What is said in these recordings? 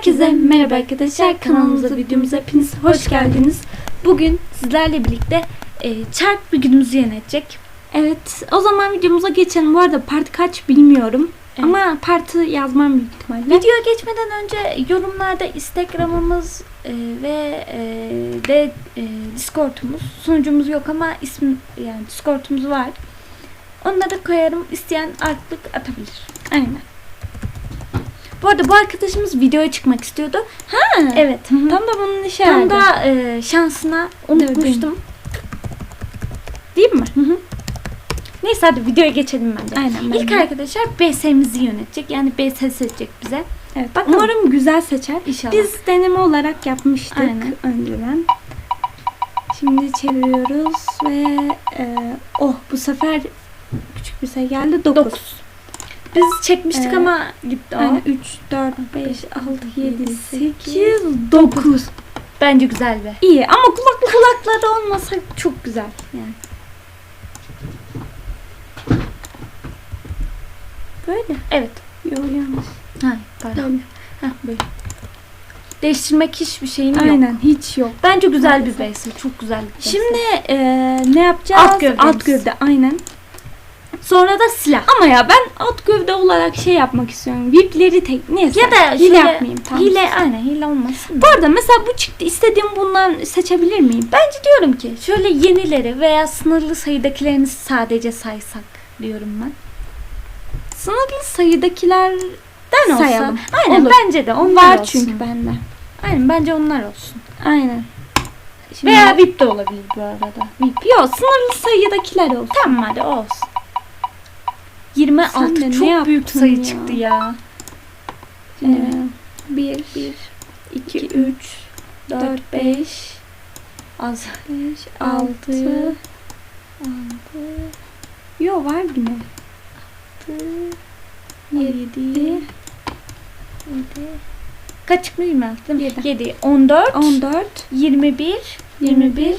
Herkese merhaba arkadaşlar kanalımıza videomuza hepiniz hoş geldiniz. Bugün sizlerle birlikte e, çark bir günümüzü yönetecek. Evet o zaman videomuza geçelim. Bu arada part kaç bilmiyorum. Evet. Ama partı yazmam büyük ihtimalle. Videoya geçmeden önce yorumlarda Instagram'ımız e, ve e, de e, Discord'umuz sunucumuz yok ama ismi yani Discord'umuz var. Onları koyarım. İsteyen artlık atabilir. Aynen. Bu arada bu arkadaşımız videoya çıkmak istiyordu. Ha. Evet. Tam da bunun işi Tam herhalde. da e, şansına unutmuştum. değil mi? Hı hı. Neyse hadi videoya geçelim bence. Aynen. İlk arkadaşlar BS'mizi yönetecek. Yani BS seçecek bize. Evet. Bakalım. Umarım güzel seçer. İnşallah. Biz deneme olarak yapmıştık Aynen. önceden. Şimdi çeviriyoruz ve e, oh bu sefer küçük bir sayı geldi 9. 9. Biz çekmiştik Ee, ama gitti o. Yani 3, 4, 5, 6, 7, 8, 9. Bence güzel be. İyi ama kulak kulakları olmasa çok güzel yani. Böyle. Evet. Yok yanlış. Ha, pardon. Böyle. Heh, böyle. Değiştirmek hiçbir şeyim yok. Aynen hiç yok. Bence güzel bir base. Çok güzel bir base. Şimdi e, ne yapacağız? Alt gövdemiz. Alt gövde aynen. Sonra da silah. Ama ya ben alt gövde olarak şey yapmak istiyorum. Vipleri tek neyse. Ya da hile şöyle- yapmayayım. Tamam. Hile aynen hile olmasın. Bu arada mesela bu çıktı istediğim bundan seçebilir miyim? Bence diyorum ki şöyle yenileri veya sınırlı sayıdakilerini sadece saysak diyorum ben. Sınırlı sayıdakilerden olsa. sayalım. Aynen Olur. bence de onlar Var olsun. çünkü bende. Aynen bence onlar olsun. Aynen. Şimdi, Veya VIP de olabilir bu arada. VIP. Yok sınırlı sayıdakiler olsun. Tamam hadi olsun. Sen 26 de ne çok büyük yaptın sayı ya? çıktı ya. Ee, 1, 1, 2, 3, 4, 5, Az. 5, 6, 6. Yo var yine. 7, Kaç çıkmış mı? Yedi. 7. 14. 14, 21. 21.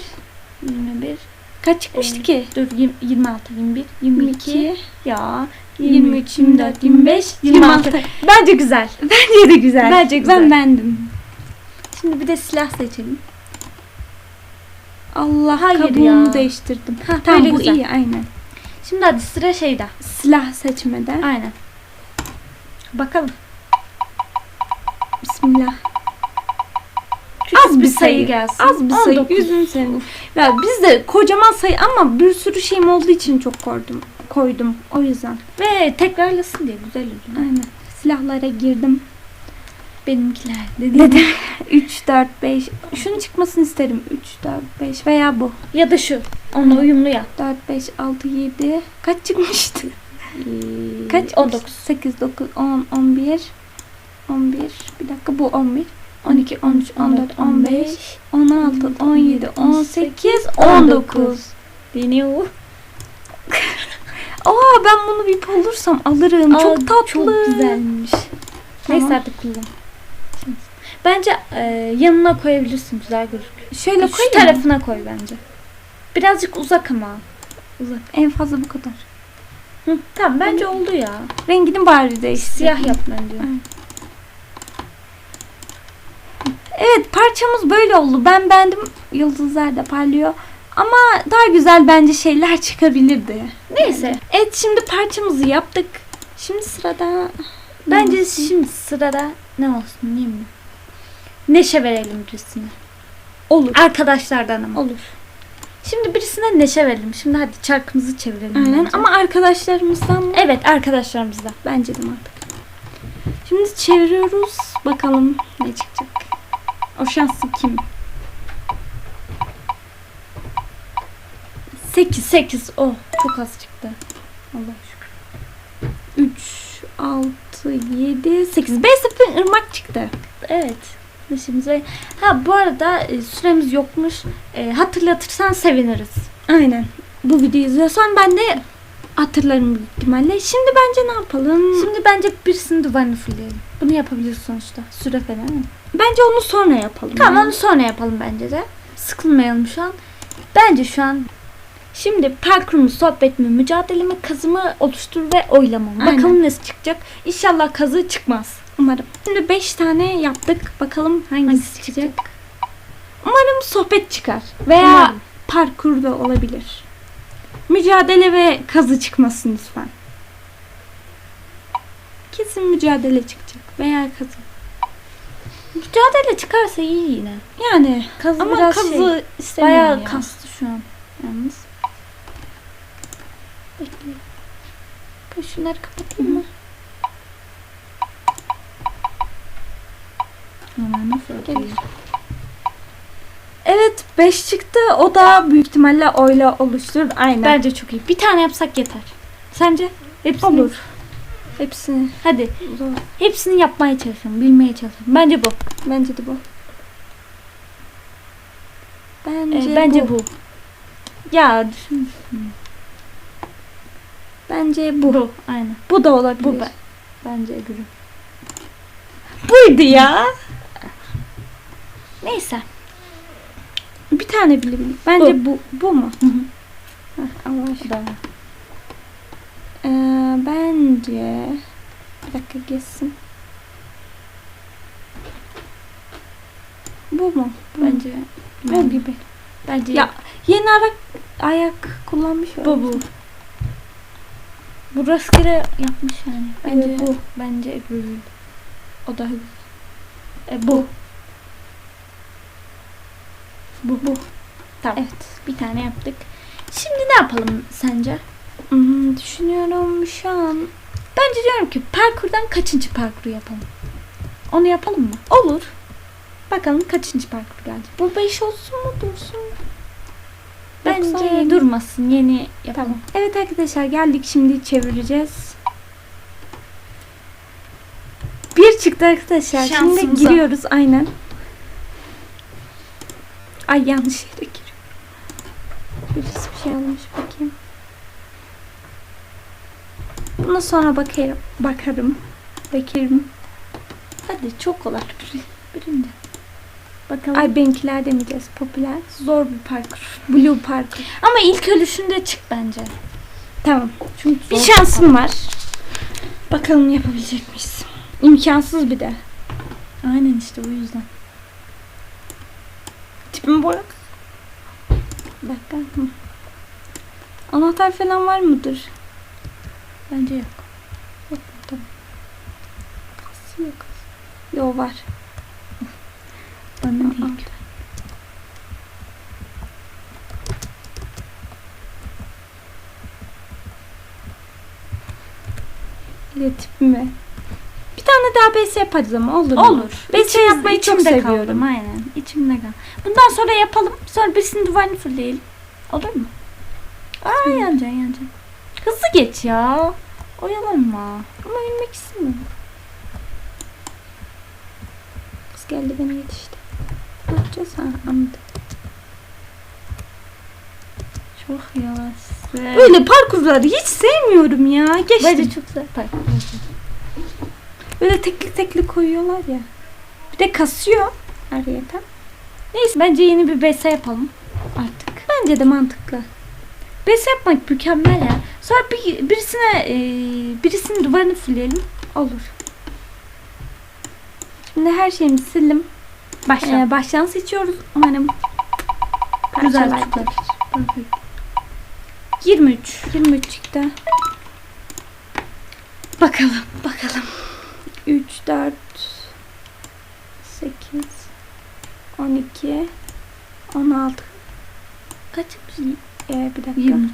21. Kaç çıkmıştı Ee, ki? Dur yirmi- 26, 21, 22. 22, Ya. 23, 24, 25, 26. 26. Bence güzel. Bence de güzel. Bence güzel. Ben bendim. Şimdi bir de silah seçelim. Allah Hayır kabuğunu ya. değiştirdim. Ha, Tamam bu güzel. iyi aynen. Şimdi hadi sıra şeyde. Silah seçmede. Aynen. Bakalım. Bismillah. Küçük Az bir sayı. gelsin. Az bir sayı. 19. Yüzünü seveyim. Ya bizde kocaman sayı ama bir sürü şeyim olduğu için çok koydum. Koydum. O yüzden. Ve tekrarlasın diye güzel oluyor. Aynen. Silahlara girdim. Benimkiler Neden? 3, 4, 5. Şunu çıkmasını isterim. 3, 4, 5 veya bu. Ya da şu. Onunla uyumlu yap. 4, 5, 6, 7. Kaç çıkmıştı? Kaç? Kaç? 19. 8, 9, 10, 11. 11. Bir dakika bu 11. 12, 13, 14, 15, 16, 17, 18, 19. Deniyor. Aa ben bunu bir bulursam alırım. çok Aa, tatlı. Çok güzelmiş. Tamam. Neyse artık kullan. Bence e, yanına koyabilirsin güzel gözüküyor. Şöyle Şu koyayım mı? tarafına koy bence. Birazcık uzak ama. Uzak. En fazla bu kadar. Hı, tamam bence oldu ya. Rengini bari değiştir. Siyah yap bence. Evet parçamız böyle oldu. Ben beğendim. Yıldızlar da parlıyor. Ama daha güzel bence şeyler çıkabilirdi. Neyse. Evet şimdi parçamızı yaptık. Şimdi sırada Bence Ne olsun? şimdi sırada ne olsun değil mi? Neşe verelim birisine. olur. Arkadaşlardan ama. Olur. Şimdi birisine neşe verelim. Şimdi hadi çarkımızı çevirelim. Aynen bence. ama arkadaşlarımızdan Evet arkadaşlarımızla. bence de artık. Şimdi çeviriyoruz. Bakalım ne çıkacak. O şanslı kim? 8 8 oh çok az çıktı. Allah şükür. 3, 6, 7, 8. 5 sıfır ırmak çıktı. Evet. Neşemize. Ha bu arada e, süremiz yokmuş. E, hatırlatırsan seviniriz. Aynen. Bu videoyu izliyorsan ben de hatırlarım büyük ihtimalle. Şimdi bence ne yapalım? Şimdi bence birisinin duvarını fulleyelim. Bunu yapabiliriz sonuçta. Süre falan. bence onu sonra yapalım. Tamam onu sonra yapalım bence de. Sıkılmayalım şu an. Bence şu an Şimdi parkurumu, sohbetimi, mücadelemi, kazımı oluştur ve oylama. Aynen. Bakalım nasıl çıkacak. İnşallah kazı çıkmaz. Umarım. Şimdi 5 tane yaptık. Bakalım hangisi, Hangisi çıkacak. Umarım sohbet çıkar. Veya Umarım. parkur da olabilir. Mücadele ve kazı çıkmasın lütfen. Kesin mücadele çıkacak. Veya kazı. Mücadele çıkarsa iyi yine. Yani Kazı ama biraz kazı şey, bayağı ya. kastı şu an. Yalnız. Bekle. Ben şunları kapatayım mı? Hemen nasıl Gelir. Evet 5 çıktı. O da büyük ihtimalle oyla oluşturur. Aynen. Bence çok iyi. Bir tane yapsak yeter. Sence? Hepsini. Olur. Hepsini Hadi. zor. Hepsini yapmaya çalışalım. Bilmeye çalışalım. Bence bu. Bence de bu. Ee, Bence, bence bu. bu. Ya düşün. Bence bu. Bu. Aynen. Bu da olabilir. Bu ben. Bence öbürü. Buydu ya. Neyse. Bir tane bile bile. Bence bu. Bu, mu? Hı hı. Heh, Allah Bu aşkına. Ee, bence bir dakika geçsin. Bu mu? Bu? Bence. bu gibi. Bence. Ya yeni ayak ayak kullanmış bu bu. Bu rastgele yapmış yani. Bence Evet, bu. bu. Bence öbürü. O da E, bu. bu bu. Tamam. Evet. Bir tane yaptık. Şimdi ne yapalım sence? Hmm, düşünüyorum şu an. Bence diyorum ki parkurdan kaçıncı parkuru yapalım? Onu yapalım mı? Olur. Bakalım kaçıncı parkur gelecek. Bu 5 olsun mu dursun? Bence yeni. durmasın. Yeni yapalım. Tamam. Evet arkadaşlar geldik şimdi çevireceğiz. Bir çıktı arkadaşlar. Şimdi Şansımıza. giriyoruz aynen. Ay yanlış yere giriyorum. Birisi bir şey almış bakayım. Buna sonra bakarım. Bakarım. Bakarım. Hadi çok kolay. Bir- Birinci. Bakalım. Ay benimkiler demeyeceğiz. Popüler. Zor bir parkur. Blue parkur. Ama ilk ölüşünde çık bence. Tamam. Çünkü Bir zor. şansım var. Bakalım yapabilecek miyiz? İmkansız bir de. Aynen işte o yüzden. Tipimi boyak. Bir dakika. Anahtar falan var mıdır? Bence yok. Yok? Tamam. Kasıyor kas. Yo var. Bana değil. İletipimi. Bir tane daha BS yaparız ama olur mu? Olur. BS İçimiz- yapmayı çok seviyorum. kaldım, aynen. İçimde kal. Bundan sonra yapalım. Sonra birisinin duvarını fırlayalım. Olur mu? Aa yanacaksın yanacaksın. Hızlı geç ya. Oyalanma. Ama ölmek istemiyorum. Kız geldi beni yetişti. Ne yapacağız ha? Anladım. Çok yavaş. Böyle parkurları hiç sevmiyorum ya. Geçtim. Bence çok güzel parkur. Böyle tekli tekli koyuyorlar ya. Bir de kasıyor ayrıyeten. Neyse bence yeni bir BS yapalım. Artık. Bence de mantıklı. BS yapmak mükemmel ya. Sonra bir, birisine e, birisinin duvarını fırlayalım. Olur. Şimdi her şeyimi sildim. Başla. Ee, baştan seçiyoruz. Umarım Güzel. Perfect. 23. 23 çıktı. Bakalım. Bakalım. 3, 4, 8, 12, 16. Kaç? Ee, bir dakika. 23.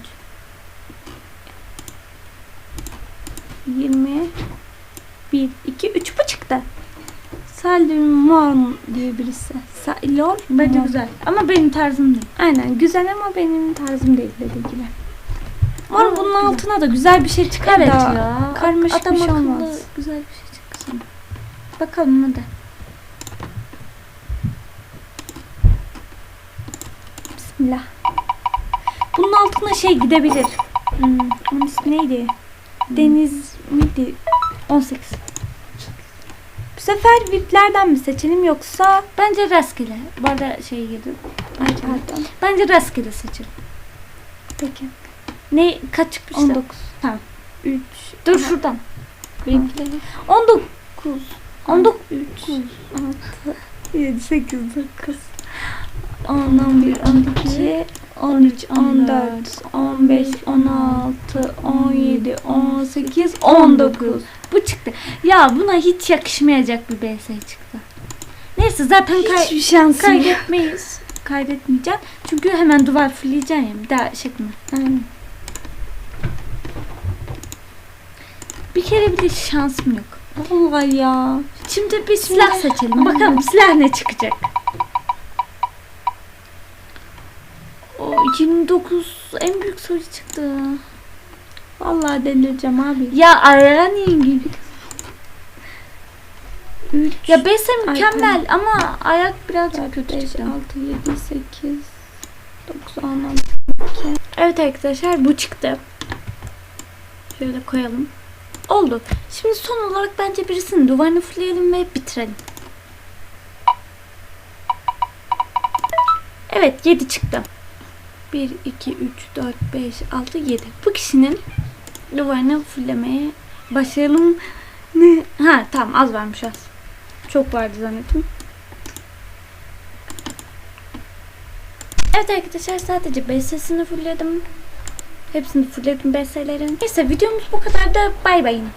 20 1 2 3 bu çıktı. Salmon diye birisi. Salor Bence Mon. güzel. Ama benim tarzım değil. Aynen güzel ama benim tarzım değil dediği gibi. Aa, bunun altına da güzel bir şey çıkar Evet da ya. karmaşık Adam bir şey olmaz. Güzel bir şey çıksın. Bakalım hadi. Bismillah. Bunun altına şey gidebilir. Hmm, onun ismi neydi? Deniz miydi? 18. Bu sefer VIP'lerden mi seçelim yoksa Bence rastgele. Bu arada şey girdi. Ay pardon. Bence rastgele seçelim. Peki. Ne kaç çıkmıştı? 19. Tamam. 3. Dur şuradan. Benimkileri. 19. 19 3, 7 8 9 10, 11, 12, 13 14 15 16 17 18 19 bu çıktı. Ya buna hiç yakışmayacak bir BS çıktı. Neyse zaten kay Hiçbir şansım yok. kaydetmeyiz. Kaydetmeyeceğim. Çünkü hemen duvar fulleyeceksin ya. Bir daha mi? Aynen. Bir kere bile şansım yok. Vallahi ya. Şimdi bir Silah. seçelim. Bakalım silah ne çıkacak. O 29 en büyük soru çıktı. Vallahi delireceğim abi. Ya arayan gibi. 3, Ya BS Ay, mükemmel ama ayak birazcık kötü 5, çıktı. 6, 7, 8, 9, 10, 11. Evet arkadaşlar bu çıktı. Şöyle koyalım. Oldu. Şimdi son olarak bence birisinin duvarını fullleyelim ve bitirelim. Evet 7 çıktı. 1, 2, 3, 4, 5, 6, 7. Bu kişinin duvarını fulllemeye başlayalım. Ne? Ha tamam az varmış az. Çok vardı zannettim. Evet arkadaşlar sadece BS'sini fullledim. Hepsini fullledim BS'lerin. Neyse videomuz bu kadar da bay bayın.